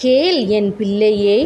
கேள் என் பிள்ளையே.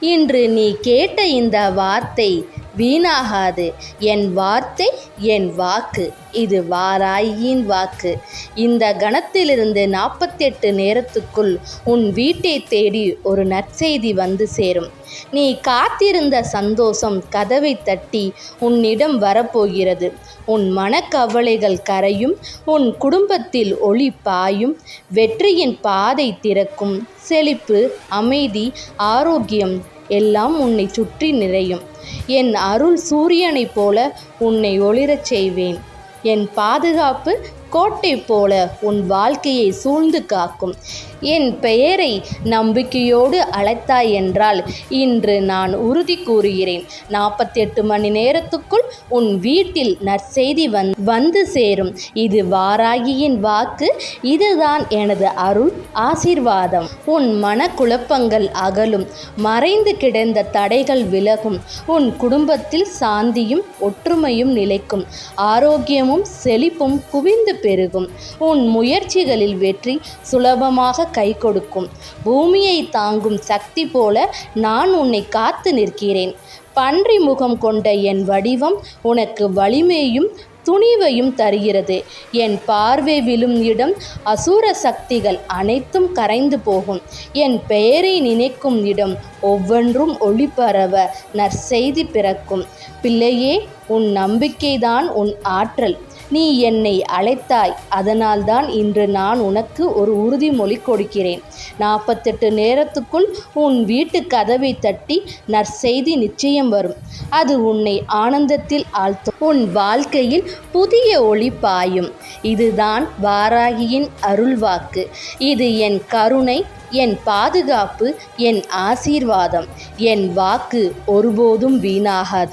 இன்று நீ கேட்ட இந்த வார்த்தை வீணாகாது. என் வார்த்தை என் வாக்கு. இது வாராயின் வாக்கு. இந்த கணத்திலிருந்து நாற்பத்தெட்டு நேரத்துக்குள் உன் வீட்டை தேடி ஒரு நற்செய்தி வந்து சேரும். நீ காத்திருந்த சந்தோஷம் கதவை தட்டி உன்னிடம் வரப்போகிறது. உன் மனக்கவலைகள் கரையும் உன் குடும்பத்தில் ஒளி பாயும் வெற்றியின் பாதை திறக்கும் செழிப்பு அமைதி ஆரோக்கியம் எல்லாம் உன்னை சுற்றி நிறையும். என் அருள் சூரியனைப் போல உன்னை ஒளிரச் செய்வேன். என் பாதுகாப்பு கோட்டை போல உன் வாழ்க்கையை சூழ்ந்து காக்கும். என் பெயரை நம்பிக்கையோடு அழைத்தாய் என்றால் இன்று நான் உறுதி கூறுகிறேன். நாற்பத்தெட்டு மணி நேரத்துக்குள் உன் வீட்டில் நற்செய்தி வந் வந்து சேரும். இது வாராகியின் வாக்கு. இதுதான் எனது அருள் ஆசீர்வாதம். உன் மனக்குழப்பங்கள் அகலும். மறைந்து கிடந்த தடைகள் விலகும். உன் குடும்பத்தில் சாந்தியும் ஒற்றுமையும் நிலைக்கும். ஆரோக்கியமும் செழிப்பும் குவிந்து பெருகும். உன் முயற்சிகளில் வெற்றி சுலபமாக கை கொடுக்கும். பூமியை தாங்கும் சக்தி போல நான் உன்னை காத்து நிற்கிறேன். பன்றி முகம் கொண்ட என் வடிவம் உனக்கு வலிமையும் துணிவையும் தருகிறது. என் பார்வை விழும் இடம் அசூர சக்திகள் அனைத்தும் கரைந்து போகும். என் பெயரை நினைக்கும் இடம் ஒவ்வொன்றும் ஒளிபரவ நற்செய்தி பிறக்கும். பிள்ளையே உன் நம்பிக்கைதான் உன் ஆற்றல். நீ என்னை அழைத்தாய் அதனால்தான் இன்று நான் உனக்கு ஒரு உறுதிமொழி கொடுக்கிறேன். நாற்பத்தெட்டு நேரத்துக்குள் உன் வீட்டு கதவை தட்டி நற்செய்தி நிச்சயம் வரும். அது உன்னை ஆனந்தத்தில் ஆழ்த்தும். உன் வாழ்க்கையில் புதிய ஒளி பாயும். இதுதான் வாராகியின் அருள்வாக்கு. இது என் கருணை என் பாதுகாப்பு என் ஆசீர்வாதம். என் வாக்கு ஒருபோதும் வீணாகாது.